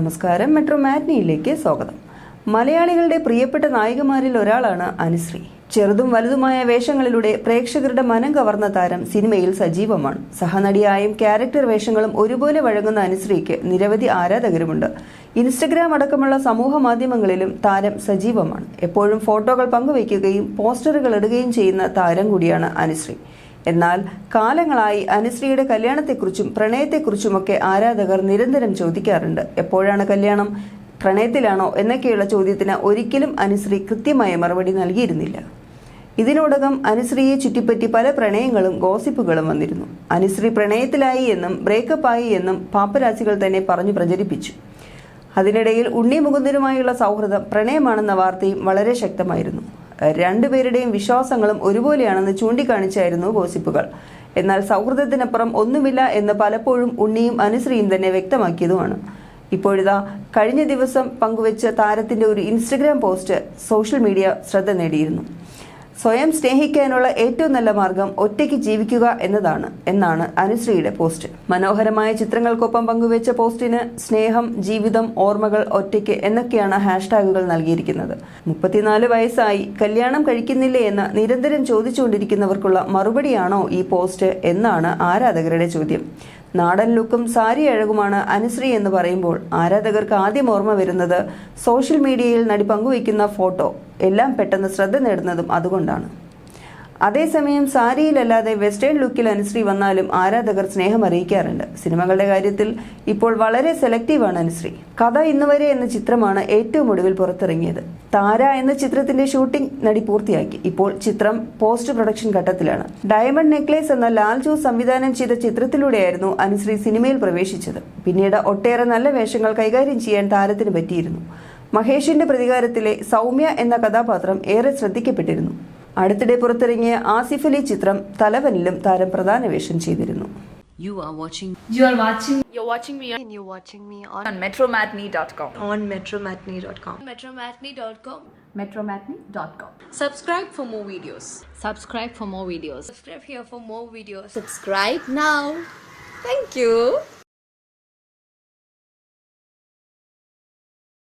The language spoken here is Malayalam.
നമസ്കാരം. മെട്രോ മാറ്റ്നിയിലേക്ക് സ്വാഗതം. മലയാളികളുടെ പ്രിയപ്പെട്ട നായികമാരിൽ ഒരാളാണ് അനുശ്രീ. ചെറുതും വലുതുമായ വേഷങ്ങളിലൂടെ പ്രേക്ഷകരുടെ മനം കവർന്ന താരം സിനിമയിൽ സജീവമാണ്. സഹനടിയായും ക്യാരക്ടർ വേഷങ്ങളും ഒരുപോലെ വഴങ്ങുന്ന അനുശ്രീക്ക് നിരവധി ആരാധകരുമുണ്ട്. ഇൻസ്റ്റഗ്രാം അടക്കമുള്ള സമൂഹ മാധ്യമങ്ങളിലും താരം സജീവമാണ്. എപ്പോഴും ഫോട്ടോകൾ പങ്കുവയ്ക്കുകയും പോസ്റ്ററുകൾ ഇടുകയും ചെയ്യുന്ന താരം കൂടിയാണ് അനുശ്രീ. എന്നാൽ കാലങ്ങളായി അനുശ്രീയുടെ കല്യാണത്തെക്കുറിച്ചും പ്രണയത്തെക്കുറിച്ചുമൊക്കെ ആരാധകർ നിരന്തരം ചോദിക്കാറുണ്ട്. എപ്പോഴാണ് കല്യാണം? പ്രണയത്തിലാണോ? എന്നൊക്കെയുള്ള ചോദ്യത്തിന് ഒരിക്കലും അനുശ്രീ കൃത്യമായ മറുപടി നൽകിയിരുന്നില്ല. ഇതിനോടകം അനുശ്രീയെ ചുറ്റിപ്പറ്റി പല പ്രണയങ്ങളും ഗോസിപ്പുകളും വന്നിരുന്നു. അനുശ്രീ പ്രണയത്തിലായി എന്നും ബ്രേക്കപ്പ് ആയി എന്നും പാപ്പരാസികൾ തന്നെ പറഞ്ഞു പ്രചരിപ്പിച്ചു. അതിനിടയിൽ ഉണ്ണി മുകുന്ദനുമായുള്ള സൗഹൃദം പ്രണയമാണെന്ന വാർത്തയും വളരെ ശക്തമായിരുന്നു. രണ്ടുപേരുടെയും വിശ്വാസങ്ങളും ഒരുപോലെയാണെന്ന് ചൂണ്ടിക്കാണിച്ചായിരുന്നു ഗോസിപ്പുകൾ. എന്നാൽ സൗഹൃദത്തിനപ്പുറം ഒന്നുമില്ല എന്ന് പലപ്പോഴും ഉണ്ണിയും അനുശ്രീയും തന്നെ വ്യക്തമാക്കിയതുമാണ്. ഇപ്പോഴിതാ കഴിഞ്ഞ ദിവസം പങ്കുവച്ച താരത്തിന്റെ ഒരു ഇൻസ്റ്റഗ്രാം പോസ്റ്റ് സോഷ്യൽ മീഡിയ ശ്രദ്ധ നേടിയിരുന്നു. സ്വയം സ്നേഹിക്കാനുള്ള ഏറ്റവും നല്ല മാർഗം ഒറ്റയ്ക്ക് ജീവിക്കുക എന്നതാണ് എന്നാണ് അനുശ്രീയുടെ പോസ്റ്റ്. മനോഹരമായ ചിത്രങ്ങൾക്കൊപ്പം പങ്കുവച്ച പോസ്റ്റിന് സ്നേഹം ജീവിതം ഓർമ്മകൾ ഒറ്റയ്ക്ക് എന്നൊക്കെയാണ് ഹാഷ്ടാഗുകൾ നൽകിയിരിക്കുന്നത്. മുപ്പത്തിനാല് വയസ്സായി കല്യാണം കഴിക്കുന്നില്ലേ എന്ന് നിരന്തരം ചോദിച്ചുകൊണ്ടിരിക്കുന്നവർക്കുള്ള മറുപടിയാണോ ഈ പോസ്റ്റ് എന്നാണ് ആരാധകരുടെ ചോദ്യം. നാടൻ ലുക്കും സാരി അഴകുമാണ് അനുശ്രീ എന്ന് പറയുമ്പോൾ ആരാധകർക്ക് ആദ്യം ഓർമ്മ വരുന്നത് സോഷ്യൽ മീഡിയയിൽ നടി പങ്കുവയ്ക്കുന്ന ഫോട്ടോ. എല്ലാം പെട്ടെന്ന് ശ്രദ്ധ നേടുന്നതും അതുകൊണ്ടാണ്. അതേസമയം സാരിയിലല്ലാതെ വെസ്റ്റേൺ ലുക്കിൽ അനുശ്രീ വന്നാലും ആരാധകർ സ്നേഹം അറിയിക്കാറുണ്ട്. സിനിമകളുടെ കാര്യത്തിൽ ഇപ്പോൾ വളരെ സെലക്റ്റീവാണ് അനുശ്രീ. കഥ ഇന്നുവരെ എന്ന ചിത്രമാണ് ഏറ്റവും ഒടുവിൽ പുറത്തിറങ്ങിയത്. താര എന്ന ചിത്രത്തിന്റെ ഷൂട്ടിംഗ് നടി പൂർത്തിയാക്കി. ഇപ്പോൾ ചിത്രം പോസ്റ്റ് പ്രൊഡക്ഷൻ ഘട്ടത്തിലാണ്. ഡയമണ്ട് നെക്ലേസ് എന്ന ലാൽജു സംവിധാനം ചെയ്ത ചിത്രത്തിലൂടെയായിരുന്നു അനുശ്രീ സിനിമയിൽ പ്രവേശിച്ചത്. പിന്നീട് ഒട്ടേറെ നല്ല വേഷങ്ങൾ കൈകാര്യം ചെയ്യാൻ താരത്തിന് പറ്റിയിരുന്നു. മഹേഷിന്റെ പ്രതികാരത്തിലെ സൗമ്യ എന്ന കഥാപാത്രം ഏറെ ശ്രദ്ധിക്കപ്പെട്ടിരുന്നു. അടുത്തിടെ പുറത്തിറങ്ങിയ ആസിഫ് അലി ചിത്രം തലവനിലും താരം പ്രധാന വേഷം ചെയ്തിരുന്നു You are watching You are watching You're watching me on, and you're watching me on, on metromatney.com. on metromatney.com. metromatney.com. Metromatney.com. Subscribe for more videos. subscribe for more videos. Subscribe here for more videos. Subscribe now. Thank you.